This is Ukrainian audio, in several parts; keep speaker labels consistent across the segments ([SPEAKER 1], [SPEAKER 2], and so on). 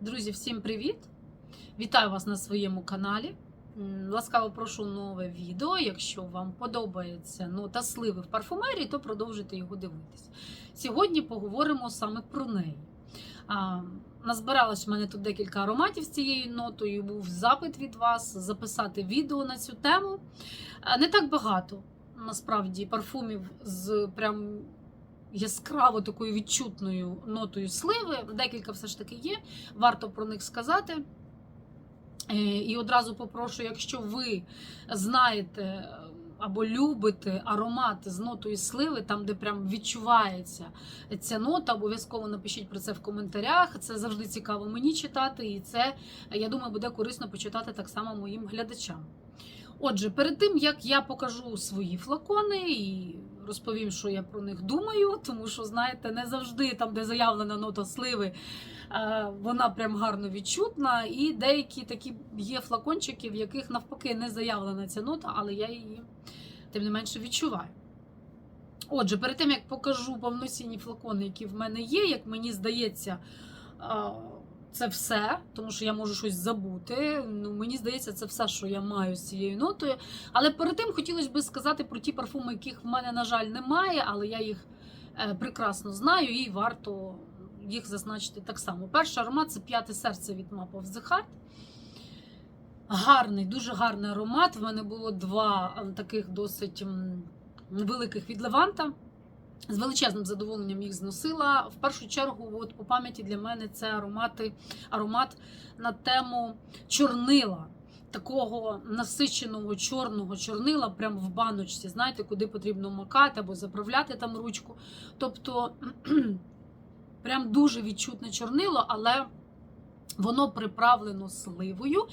[SPEAKER 1] Друзі, всім привіт! Вітаю вас на своєму каналі. Ласкаво прошу нове відео. Якщо вам подобається нота сливи в парфумерії, то продовжуйте його дивитись. Сьогодні поговоримо саме про неї. Назбиралось в мене тут декілька ароматів з цією нотою. Був запит від вас записати відео на цю тему. Не так багато насправді парфумів з прям яскраво такою відчутною нотою сливи. Декілька все ж таки є. Варто про них сказати. Е, І одразу попрошу, якщо ви знаєте е, або любите аромат з нотою сливи, там, де прям відчувається ця нота, обов'язково напишіть про це в коментарях. Це завжди цікаво мені читати, і це, я думаю, буде корисно почитати так само моїм глядачам. Отже, перед тим як я покажу свої флакони і розповім, що я про них думаю, тому що, знаєте, не завжди там, де заявлена нота сливи, е, вона прям гарно відчутна. І деякі такі є флакончики, в яких навпаки не заявлена ця нота, але я її тим не менше відчуваю. Отже, перед тим як покажу повноцінні флакони, які в мене є, як мені здається, е, це все, тому що я можу щось забути. Ну, мені здається, це все, що я маю з цією нотою. Але перед тим хотілося б сказати про ті парфуми, яких в мене, на жаль, немає, але я їх е, прекрасно знаю і варто їх зазначити так само. Перший аромат це п'яте серце від Map of the Heart. Гарний, дуже гарний аромат. В мене було два таких досить великих від Леванта. З величезним задоволенням їх зносила. В першу чергу, от по пам'яті для мене це аромати, аромат на тему чорнила. Такого насиченого чорного чорнила, прямо в баночці, знаєте, куди потрібно макати або заправляти там ручку. Тобто прям дуже відчутне чорнило, але воно приправлено сливою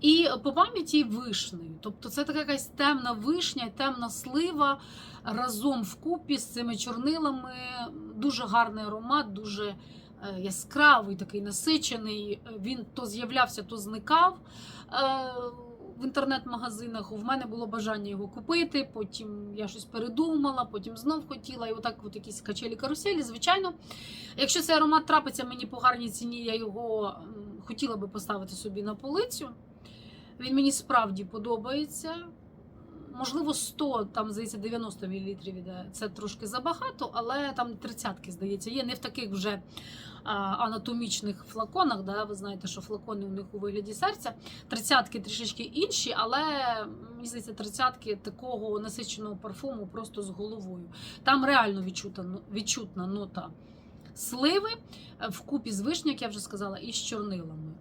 [SPEAKER 1] і по пам'яті вишнею. Тобто це така якась темна вишня, темна слива разом вкупі з цими чорнилами. Дуже гарний аромат, дуже е, яскравий, такий насичений. Він то з'являвся, то зникав. В інтернет-магазинах В мене було бажання його купити. Потім я щось передумала, потім знов хотіла. І отак, от якісь качелі каруселі. Звичайно, якщо цей аромат трапиться мені по гарній ціні, я його хотіла би поставити собі на полицю. Він мені справді подобається. Можливо, 100, там, здається, 90 мл іде. Це трошки забагато, але там тридцятки, здається, є. Не в таких вже а, анатомічних флаконах. Да? Ви знаєте, що флакони у них у вигляді серця. Тридцятки трішечки інші, але мені здається, тридцятки такого насиченого парфуму просто з головою. Там реально відчутна, відчутна нота сливи е, вкупі з вишні, як я вже сказала, і з чорнилами.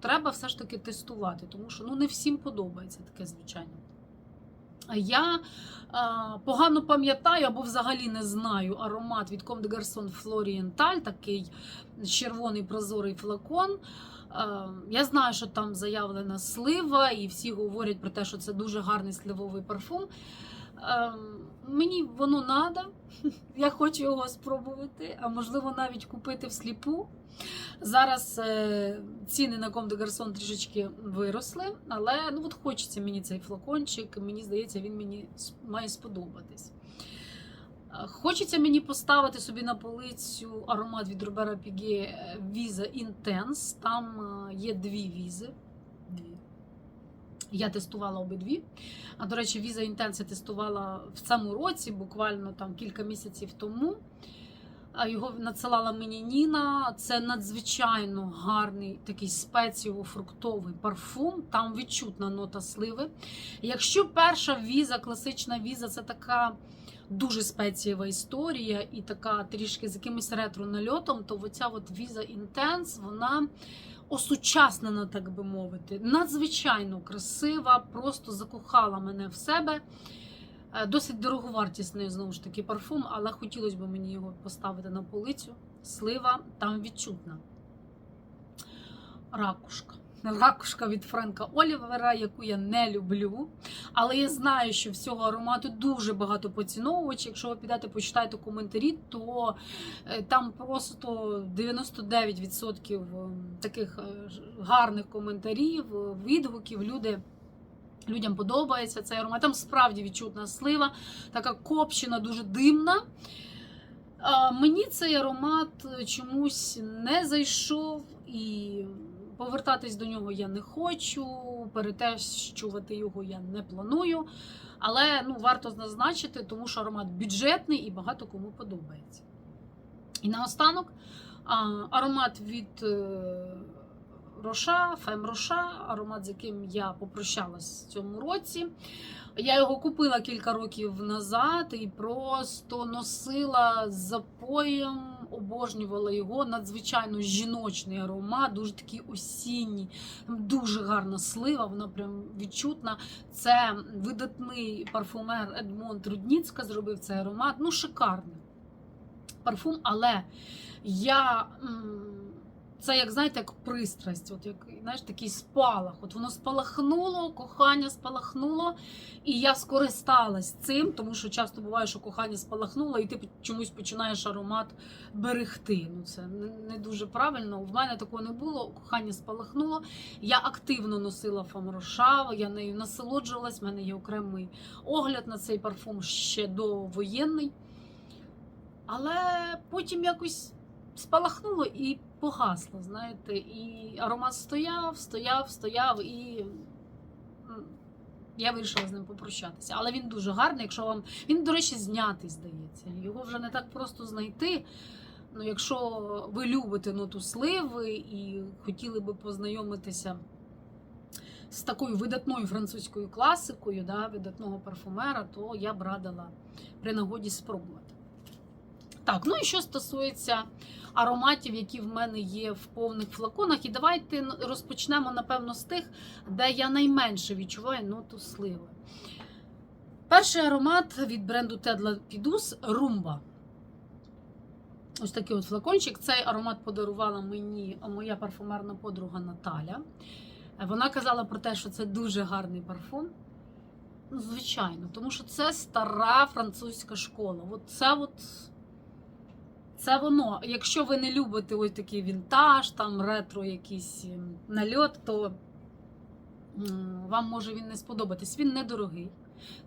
[SPEAKER 1] Треба все ж таки тестувати, тому що ну, не всім подобається таке, звичайно. Я е, погано пам'ятаю або взагалі не знаю аромат від Comme de Garçon Floriental, такий червоний прозорий флакон. Е, я знаю, що там заявлена слива, і всі говорять про те, що це дуже гарний сливовий парфум. Е, мені воно треба, я хочу його спробувати, а можливо навіть купити всліпу. Зараз е, ціни на Comme des Garçons трішечки виросли, але ну от хочеться мені цей флакончик. Мені здається, він мені має сподобатись. Е, Хочеться мені поставити собі на полицю аромат від Робера Піге Visa Intense. Там е, є дві візи. Я тестувала обидві. А до речі, Intense я тестувала в цьому році, буквально там кілька місяців тому. Його надсилала мені Ніна. Це надзвичайно гарний такий спеціово-фруктовий парфум. Там відчутна нота сливи. Якщо перша віза, класична віза, це така дуже спецієва історія і така трішки з якимось ретро-нальотом, то оця от віза Intense, вона осучаснена, так би мовити. Надзвичайно красива, просто закохала мене в себе. Е, Досить дороговартісний, знову ж таки, парфум, але хотілося б мені його поставити на полицю. Слива там відчутна. Ракушка. Ракушка від Френка Олівера, яку я не люблю. Але я знаю, що всього аромату дуже багато поціновувачів. Якщо ви підете почитаєте коментарі, то е, там просто 99% таких е, гарних коментарів, е, відгуків. Люди Людям подобається цей аромат. Там справді відчутна слива, така копчена, дуже димна. Мені цей аромат чомусь не зайшов і повертатись до нього я не хочу, перетещувати його я не планую. Але ну, варто зазначити, тому що аромат бюджетний і багато кому подобається. І наостанок аромат від е, Роша, Фем Роша, аромат, з яким я попрощалась в цьому році. Я його купила кілька років назад і просто носила з запоєм, обожнювала його. Надзвичайно жіночний аромат, дуже такий осінній, дуже гарна слива, вона прям відчутна. Це видатний парфумер Едмонд Рудніцька зробив цей аромат. Ну, шикарний парфум, але я. м, Це, як знаєте, як пристрасть, от як знаєш, такий спалах. От воно спалахнуло, кохання спалахнуло, і я скористалась цим, тому що часто буває, що кохання спалахнуло, і ти чомусь починаєш аромат берегти. Ну це не, дуже правильно. В мене такого не було. Кохання спалахнуло. Я активно носила фамроша, я нею насолоджувалась. в мене є окремий огляд на цей парфум ще довоєнний. Але потім якось спалахнуло і погасло, знаєте, і аромат стояв, стояв, стояв, і я вирішила з ним попрощатися. Але він дуже гарний, якщо вам. Він, до речі, знятий, здається. Його вже не так просто знайти. Ну, якщо ви любите ноту сливи і хотіли би познайомитися з такою видатною французькою класикою, да, видатного парфумера, то я б радила при нагоді спробувати. Так, ну і що стосується ароматів, які в мене є в повних флаконах, і давайте розпочнемо, напевно, з тих, де я найменше відчуваю ноту сливи. Перший аромат від бренду Tedla Pidus Rumba. Ось такий от флакончик. Цей аромат подарувала мені моя парфумерна подруга Наталя. Вона казала про те, що це дуже гарний парфум. Ну, звичайно, тому що це стара французька школа. От це от. Це воно. Якщо ви не любите ось такий вінтаж, там ретро якийсь ем, нальот, то вам може він не сподобатись. Він недорогий.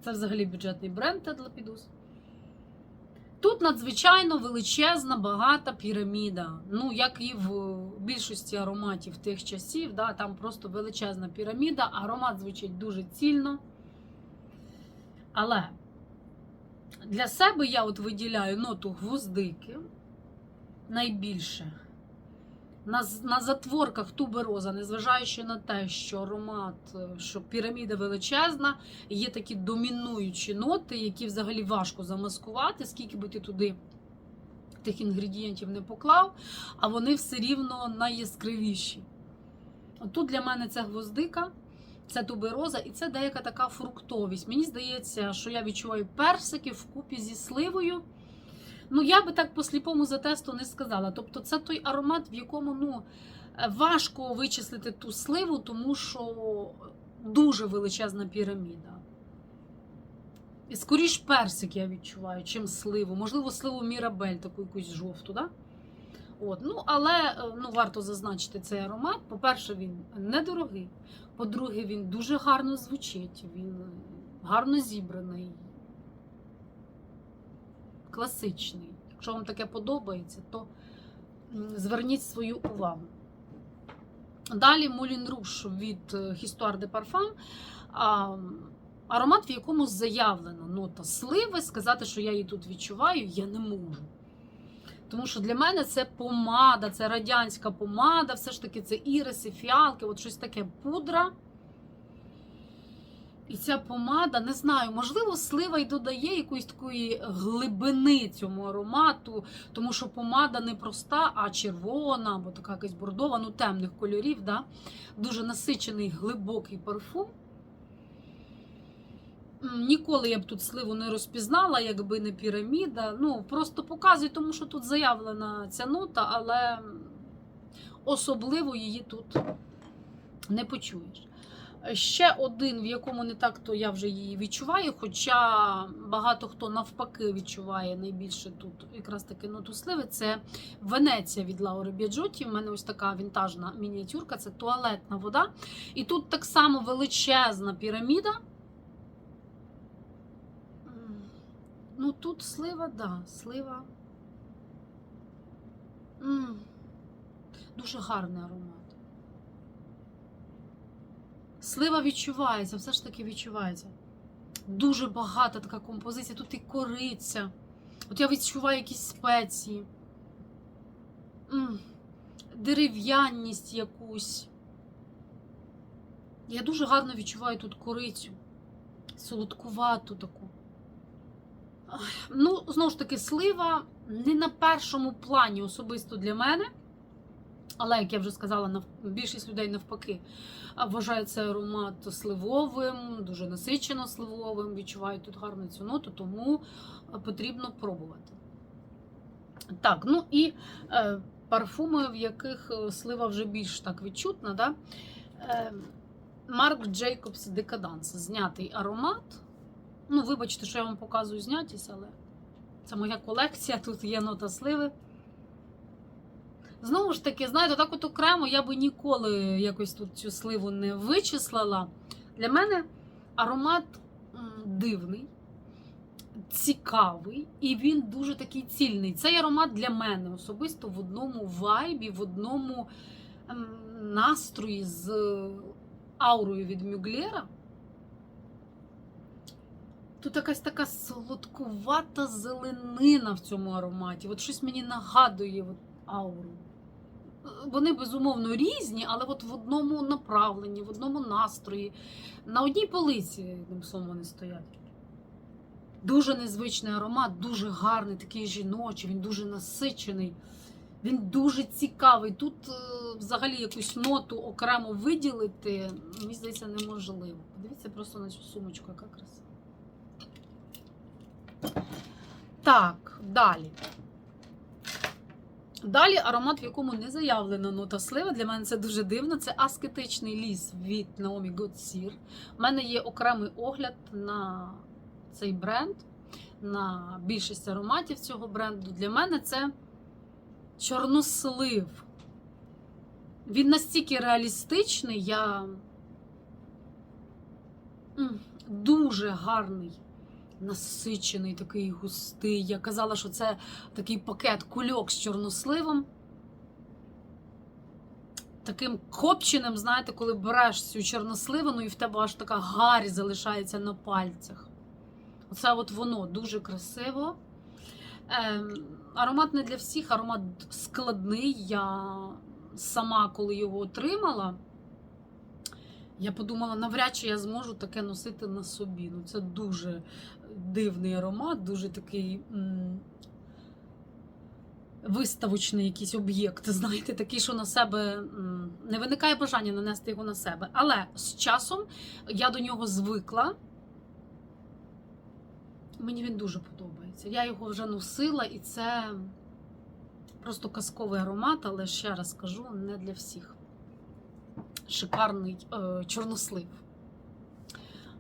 [SPEAKER 1] Це взагалі бюджетний бренд Тедла Підус. Тут надзвичайно величезна, багата піраміда. Ну, як і в більшості ароматів тих часів, да, там просто величезна піраміда, аромат звучить дуже цільно. Але для себе я от виділяю ноту гвоздики найбільше. На, на затворках тубероза, незважаючи на те, що аромат, е, що піраміда величезна, є такі домінуючі ноти, які взагалі важко замаскувати, скільки би ти туди тих інгредієнтів не поклав, а вони все рівно найяскравіші. Тут для мене це гвоздика, це тубероза і це деяка така фруктовість. Мені здається, що я відчуваю персики вкупі зі сливою. Ну, я би так по сліпому затесту не сказала. Тобто, це той аромат, в якому ну, важко вичислити ту сливу, тому що дуже величезна піраміда. І скоріш персик я відчуваю, чим сливу. Можливо, сливу Мірабель, таку якусь жовту, да? От, ну, але е, ну, варто зазначити цей аромат. По-перше, він недорогий. По-друге, він дуже гарно звучить, він гарно зібраний, класичний. Якщо вам таке подобається, то зверніть свою увагу. Далі Moulin Rouge від е, Histoire de Parfum. Аромат, в якому заявлена нота сливи. Сказати, що я її тут відчуваю, я не можу. Тому що для мене це помада, це радянська помада, все ж таки це іриси, фіалки, от щось таке пудра. І ця помада, не знаю, можливо, слива й додає якоїсь такої глибини цьому аромату, тому що помада не проста, а червона, або така якась бордова, ну темних кольорів. Да? Дуже насичений глибокий парфум. Ніколи я б тут сливу не розпізнала, якби не піраміда. Ну, просто показую, тому що тут заявлена ця нота, але особливо її тут не почуєш. Ще один, в якому не так, то я вже її відчуваю, хоча багато хто навпаки відчуває найбільше тут якраз таки ноту сливи. Це Венеція від Лаури Біаджоті. У мене ось така вінтажна мініатюрка, це туалетна вода. І тут так само величезна піраміда. Ну тут слива, да, слива. М, Дуже гарний аромат. Слива відчувається, все ж таки відчувається. Дуже багата така композиція. Тут і кориця. От я відчуваю якісь спеції. Дерев'яність якусь. Я дуже гарно відчуваю тут корицю. Солодкувату таку. Ну, знову ж таки, слива не на першому плані особисто для мене. Але, як я вже сказала, більшість людей навпаки вважає цей аромат сливовим, дуже насичено сливовим, відчувають тут гарну цю ноту, тому потрібно пробувати. Так, ну і е, парфуми, в яких е, слива вже більш так відчутна. Да? Е, Марк Джейкобс Декаданс. Знятий аромат. Ну, вибачте, що я вам показую знятість, але це моя колекція, тут є нота сливи. Знову ж таки, знаєте, так от окремо я би ніколи якось тут цю сливу не вичислила. Для мене аромат дивний, цікавий, і він дуже такий цільний. Цей аромат для мене особисто в одному вайбі, в одному настрої з аурою від Мюглера. Тут якась така солодкувата зеленина в цьому ароматі. От щось мені нагадує от, ауру. Вони безумовно різні, але от в одному направленні, в одному настрої, на одній полиці, одним словом, вони стоять. Дуже незвичний аромат, дуже гарний, такий жіночий, він дуже насичений, він дуже цікавий. Тут е, взагалі якусь ноту окремо виділити, мені здається, неможливо. Подивіться просто на цю сумочку, яка краса. Так, далі. Далі аромат, в якому не заявлена нота слива. Для мене це дуже дивно. Це аскетичний ліс від Naomi Godsir. У мене є окремий огляд на цей бренд, на більшість ароматів цього бренду. Для мене це чорнослив. Він настільки реалістичний, я дуже гарний, насичений, такий густий. Я казала, що це такий пакет кульок з чорносливом. Таким копченим, знаєте, коли береш цю чорносливину, і в тебе аж така гарь залишається на пальцях. Оце от воно дуже красиво. Ем, аромат не для всіх, аромат складний. Я сама, коли його отримала, я подумала, навряд чи я зможу таке носити на собі. Ну, це дуже дивний аромат, дуже такий м, виставочний якийсь об'єкт. Знаєте, такий, що на себе не виникає бажання нанести його на себе. Але з часом я до нього звикла. Мені він дуже подобається. Я його вже носила, і це просто казковий аромат, але ще раз кажу, не для всіх. Шикарний е, чорнослив.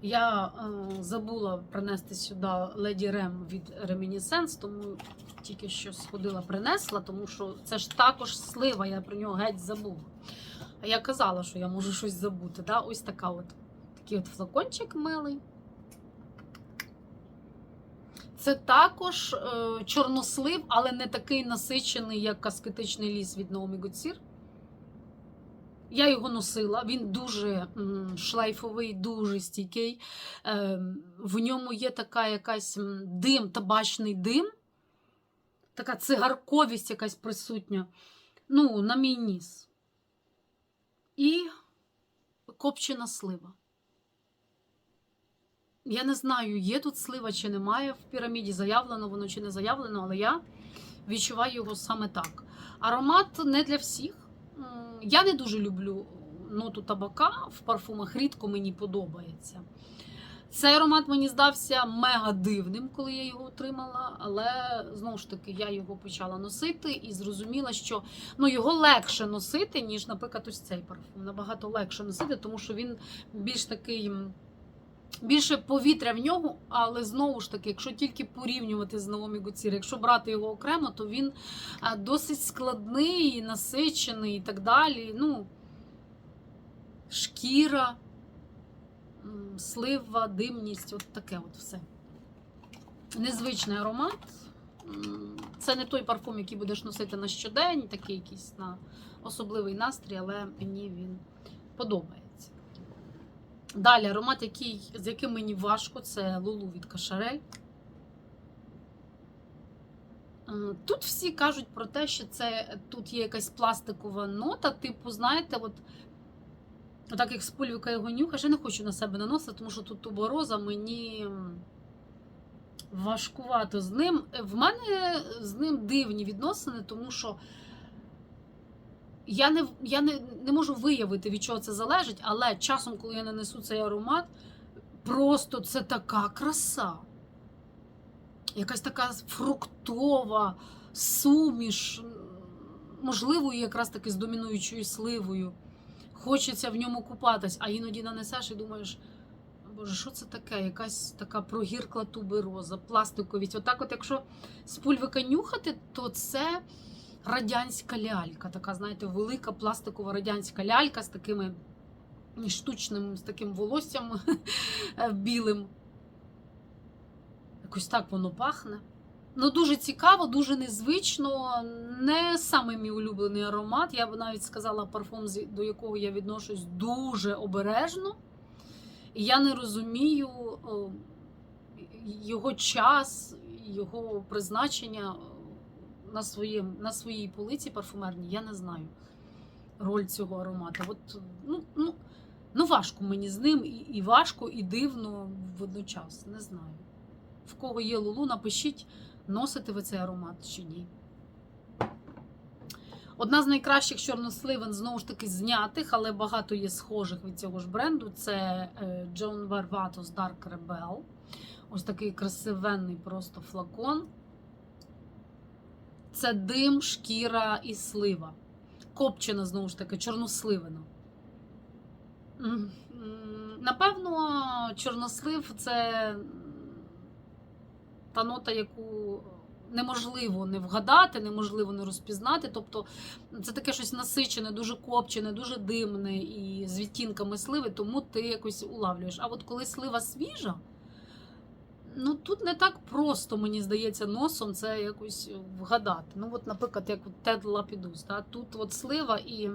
[SPEAKER 1] Я е, забула принести сюди Леді Рем від Reminiscence, тому тільки що сходила, принесла, тому що це ж також слива, я про нього геть забула. А я казала, що я можу щось забути. Да? Ось така от, такий от флакончик милий. Це також е, чорнослив, але не такий насичений, як аскетичний ліс від Naomi Godsir. Я його носила, він дуже шлейфовий, дуже стійкий. Е, в ньому є така якась дим, табачний дим, така цигарковість якась присутня. Ну, на мій ніс. І копчена слива. Я не знаю, є тут слива чи немає в піраміді, заявлено воно чи не заявлено, але я відчуваю його саме так. Аромат не для всіх. Я не дуже люблю ноту табака в парфумах, рідко мені подобається. Цей аромат мені здався мега дивним, коли я його отримала, але знову ж таки я його почала носити і зрозуміла, що ну, його легше носити, ніж, наприклад, ось цей парфум. Набагато легше носити, тому що він більш такий. Більше повітря в нього, але знову ж таки, якщо тільки порівнювати з Наомі Гоцір, якщо брати його окремо, то він досить складний, насичений і так далі. Ну, шкіра, слива, димність, от таке от все. Незвичний аромат. Це не той парфум, який будеш носити на щодень, такий якийсь на особливий настрій, але мені він подобається. Далі аромат, який, з яким мені важко, це Лулу від Кашарель. Е, Тут всі кажуть про те, що це тут є якась пластикова нота, типу, знаєте, от так як з пульвика його нюхаєш, я не хочу на себе наносити, тому що тут тубороза мені важкувато з ним. В мене з ним дивні відносини, тому що я не, я не, не можу виявити, від чого це залежить, але часом, коли я нанесу цей аромат, просто це така краса. Якась така фруктова суміш, можливо, якраз таки з домінуючою сливою. Хочеться в ньому купатись, а іноді нанесеш і думаєш, боже, що це таке? Якась така прогіркла тубероза, пластиковість. Отак, от якщо з пульвика нюхати, то це радянська лялька, така, знаєте, велика пластикова радянська лялька з такими штучним, з таким волоссям білим. Якось так воно пахне. Ну, дуже цікаво, дуже незвично. Не самий мій улюблений аромат. Я б навіть сказала парфум, до якого я відношусь дуже обережно. Я не розумію його час, його призначення на, своєм, на своїй полиці парфумерній. Я не знаю роль цього аромату. От, ну, ну, ну, важко мені з ним, і, і важко, і дивно водночас. Не знаю. В кого є лулу, напишіть, носите ви цей аромат чи ні. Одна з найкращих чорносливин, знову ж таки, знятих, але багато є схожих від цього ж бренду. Це е, John Varvatos Dark Rebel. Ось такий красивенний просто флакон. Це дим, шкіра і слива. Копчена, знову ж таки, чорносливина. Напевно, чорнослив це та нота, яку неможливо не вгадати, неможливо не розпізнати. Тобто це таке щось насичене, дуже копчене, дуже димне і з відтінками сливи, тому ти якось улавлюєш. А от коли слива свіжа, ну тут не так просто, мені здається, носом це якось вгадати. Ну, от, наприклад, як Тед Лапідус, да? тут от слива і.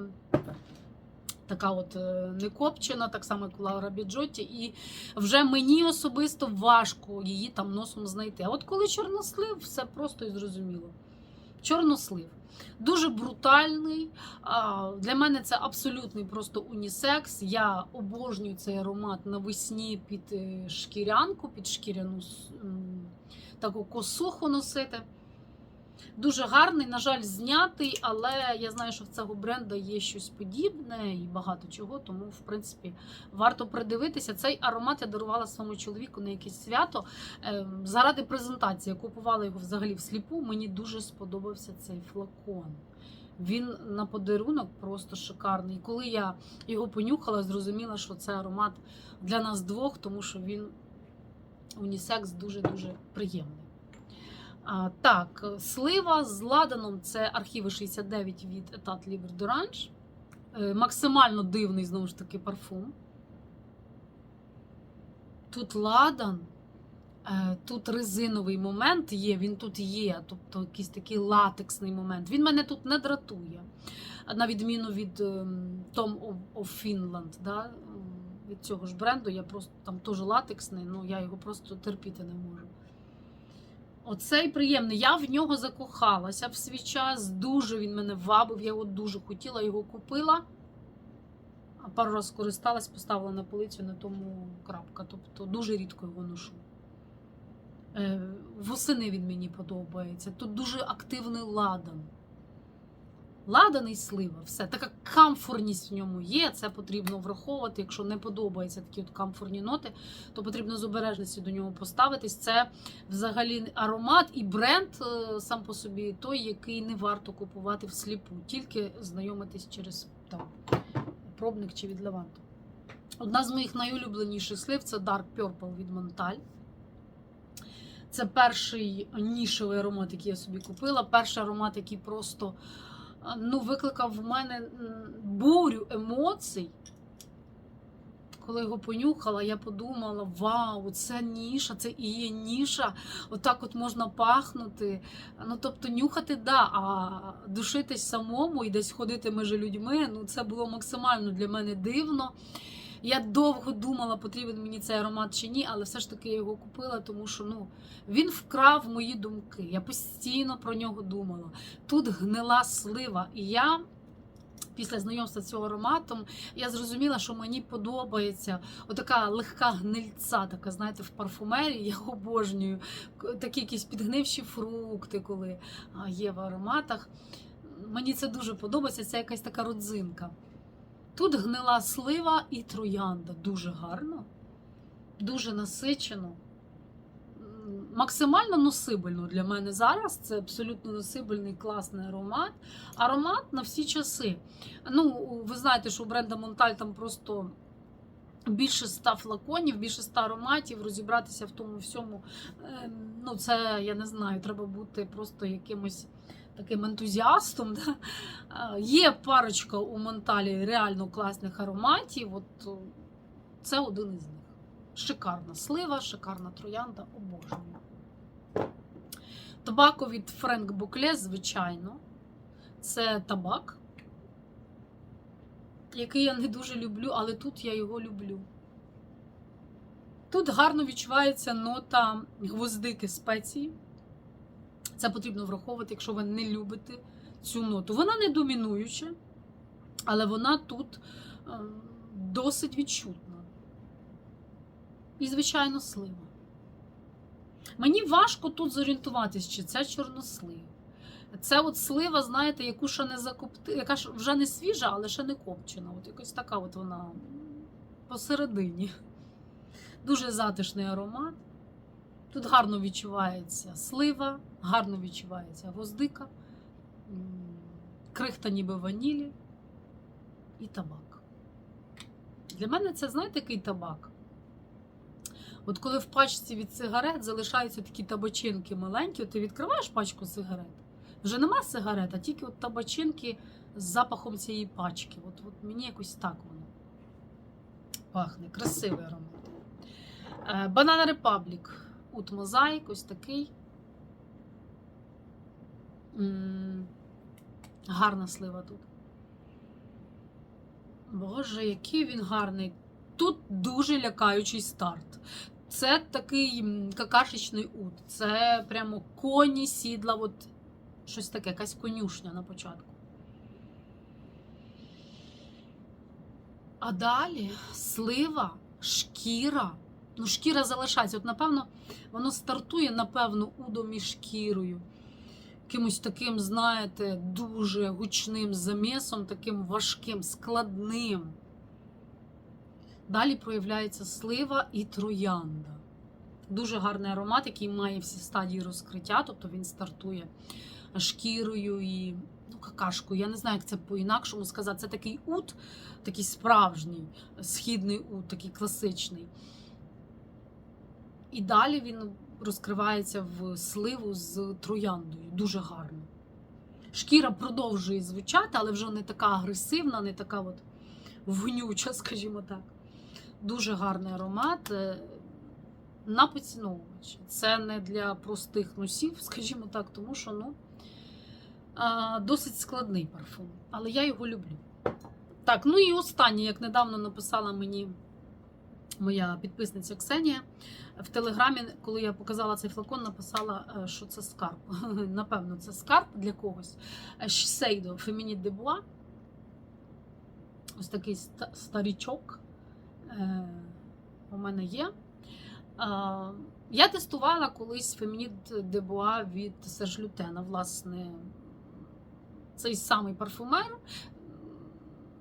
[SPEAKER 1] Така от е, не копчена, так само як Лаура Біджоті, і вже мені особисто важко її там носом знайти. А от коли чорнослив, все просто і зрозуміло. Чорнослив. Дуже брутальний. Для мене це абсолютний просто унісекс. Я обожнюю цей аромат навесні під е, шкірянку, під шкіряну таку косуху носити. Дуже гарний, на жаль, знятий, але я знаю, що в цього бренда є щось подібне і багато чого, тому, в принципі, варто придивитися. Цей аромат я дарувала своєму чоловіку на якесь свято. Ем, Заради презентації я купувала його взагалі всліпу. Мені дуже сподобався цей флакон. Він на подарунок просто шикарний. І коли я його понюхала, зрозуміла, що це аромат для нас двох, тому що він унісекс дуже-дуже приємний. Так, слива з ладаном це архіви 69 від Etat Libre d'Orange. Е, Максимально дивний, знову ж таки, парфум. Тут ладан, е, тут резиновий момент є, він тут є, тобто якийсь такий латексний момент. Він мене тут не дратує. На відміну від ем, Tom of Finland, да? від цього ж бренду, я просто там теж латексний, ну я його просто терпіти не можу. Оцей приємний. Я в нього закохалася в свій час. Дуже він мене вабив. Я його дуже хотіла, його купила. А пару раз скористалась, поставила на полицю, на тому крапка. Тобто дуже рідко його ношу. Е, восени він мені подобається. Тут дуже активний ладан. Ладан і слива, все. Така камфорність в ньому є. Це потрібно враховувати. Якщо не подобаються такі от камфорні ноти, то потрібно з обережністю до нього поставитись. Це взагалі аромат і бренд е, сам по собі той, який не варто купувати всліпу, тільки знайомитись через там, пробник чи від Леванту. Одна з моїх найулюбленіших слив це Dark Purple від Монталь. Це перший нішевий аромат, який я собі купила. Перший аромат, який просто ну, викликав в мене бурю емоцій. коли його понюхала, я подумала: вау, це ніша, це і є ніша. Отак от можна пахнути. Ну, тобто, нюхати, да, а душитись самому і десь ходити між людьми. Ну, це було максимально для мене дивно. Я довго думала, потрібен мені цей аромат чи ні, але все ж таки я його купила, тому що ну, він вкрав мої думки. Я постійно про нього думала. Тут гнила слива. І я після знайомства з цього ароматом я зрозуміла, що мені подобається отака легка гнильця, така, знаєте, в парфумерії. Я обожнюю такі якісь підгнивші фрукти, коли є в ароматах. Мені це дуже подобається. Це якась така родзинка. Тут гнила слива і троянда. Дуже гарно, дуже насичено. Максимально носибельно для мене зараз. Це абсолютно носибельний класний аромат. Аромат на всі часи. Ну, ви знаєте, що у бренда Монталь там просто більше ста флаконів, більше ста ароматів, розібратися в тому всьому. е, Ну, це я не знаю, треба бути просто якимось таким ентузіастом. Да? Е, Є парочка у Монталі реально класних ароматів. От це один із них. Шикарна слива, шикарна троянда, обожнюю. Табако від Френк Букле, звичайно. Це табак, який я не дуже люблю, але тут я його люблю. Тут гарно відчувається нота гвоздики спеції. Це потрібно враховувати, якщо ви не любите цю ноту. Вона не домінуюча, але вона тут е, досить відчутна. І, звичайно, слива. Мені важко тут зорієнтуватись, чи це чорнослив. Це от слива, знаєте, яку ще не закопти, яка ж вже не свіжа, але ще не копчена. От якось така от вона посередині. Дуже затишний аромат. Тут гарно відчувається слива, гарно відчувається гвоздика, крихта ніби ванілі і табак. Для мене це, знаєте, який табак? От коли в пачці від сигарет залишаються такі табачинки маленькі, ти відкриваєш пачку сигарет, вже нема сигарет, а тільки от табачинки з запахом цієї пачки. От, от мені якось так воно пахне. Красивий аромат. Е, Banana Republic. Ут Мозаїк, ось такий. Гарна слива тут. Боже, який він гарний. Тут дуже лякаючий старт. Це такий какашечний ут. Це прямо коні, сідла, от щось таке, якась конюшня на початку. А далі слива, шкіра. Ну, шкіра залишається. От, напевно, воно стартує, напевно, удом і шкірою. Якимось таким, знаєте, дуже гучним замісом, таким важким, складним. Далі проявляється слива і троянда. Дуже гарний аромат, який має всі стадії розкриття, тобто він стартує шкірою і ну, какашкою. Я не знаю, як це по-інакшому сказати. Це такий ут, такий справжній, східний ут, такий класичний. І далі він розкривається в сливу з трояндою. Дуже гарно. Шкіра продовжує звучати, але вже не така агресивна, не така от вонюча, скажімо так. Дуже гарний аромат. е, На поціновувач. Це не для простих носів, скажімо так, тому що ну, досить складний парфум. Але я його люблю. Так, ну і останнє, як недавно написала мені моя підписниця Ксенія. В телеграмі, коли я показала цей флакон, написала, е, що це скарб. Напевно, це скарб для когось. Шсейдо Фемініт де Буа. Ось такий старічок е, у мене є. Е, Я тестувала колись Фемініт де Буа від Серж Лютена. Власне, цей самий парфумер.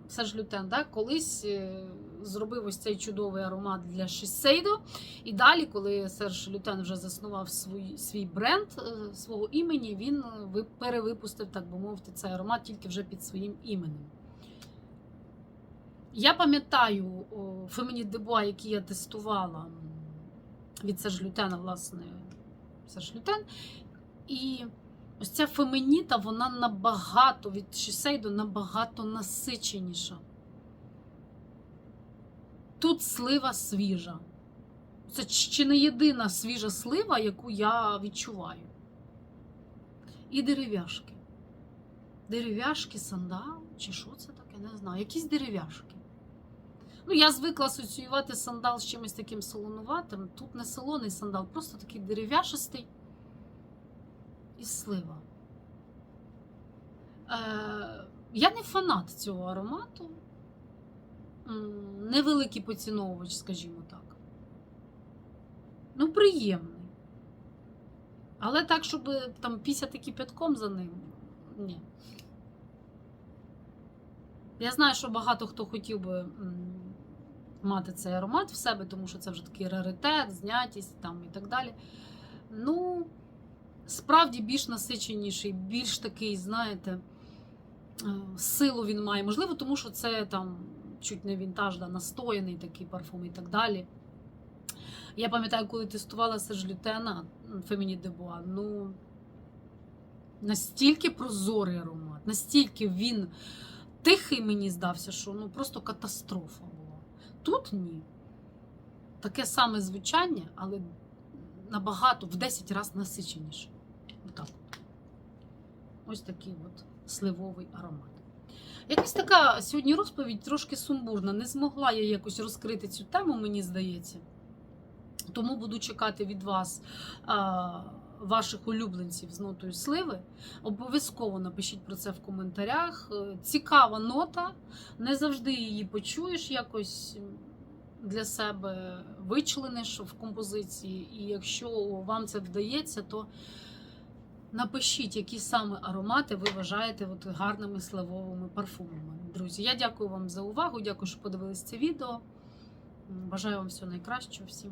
[SPEAKER 1] Серж Лютен, да, колись е, зробив ось цей чудовий аромат для Шісейдо. І далі, коли Серж Лютен вже заснував свій, свій бренд е, свого імені, він е, перевипустив, так би мовити, цей аромат тільки вже під своїм іменем. Я пам'ятаю Фемініт Дебуа, який я тестувала від Серж Лютена, власне, Серж Лютен. І ось ця фемініта, вона набагато від Шісейдо набагато насиченіша. Тут слива свіжа. Це чи не єдина свіжа слива, яку я відчуваю. І дерев'яшки. Дерев'яшки, сандал, чи що це таке, не знаю. Якісь дерев'яшки. Ну, я звикла асоціювати сандал з чимось таким солонуватим. Тут не солоний сандал, просто такий дерев'яшистий і слива. Е, я не фанат цього аромату. Невеликий поціновувач, скажімо так. Ну, приємний. Але так, щоб там пісяти кипятком за ним. Ні. Я знаю, що багато хто хотів би мати цей аромат в себе, тому що це вже такий раритет, знятість там і так далі. Ну, справді більш насиченіший, більш такий, знаєте, е, силу він має. Можливо, тому що це там чуть не вінтаж, да, настояний такий парфум і так далі. Я пам'ятаю, коли тестувала Серж Лютена Феміні Дебуа, ну настільки прозорий аромат, настільки він тихий мені здався, що ну просто катастрофа була. Тут ні. Таке саме звучання, але набагато в 10 разів насиченіше. Отак. Ось такий от сливовий аромат. Якась така сьогодні розповідь трошки сумбурна. Не змогла я якось розкрити цю тему, мені здається. Тому буду чекати від вас а, ваших улюбленців з нотою сливи. Обов'язково напишіть про це в коментарях. Е, Цікава нота. Не завжди її почуєш якось для себе вичлениш в композиції. І якщо вам це вдається, то напишіть, які саме аромати ви вважаєте от гарними сливовими парфумами. Друзі, я дякую вам за увагу. Дякую, що подивились це відео. Бажаю вам всього найкращого. Всім.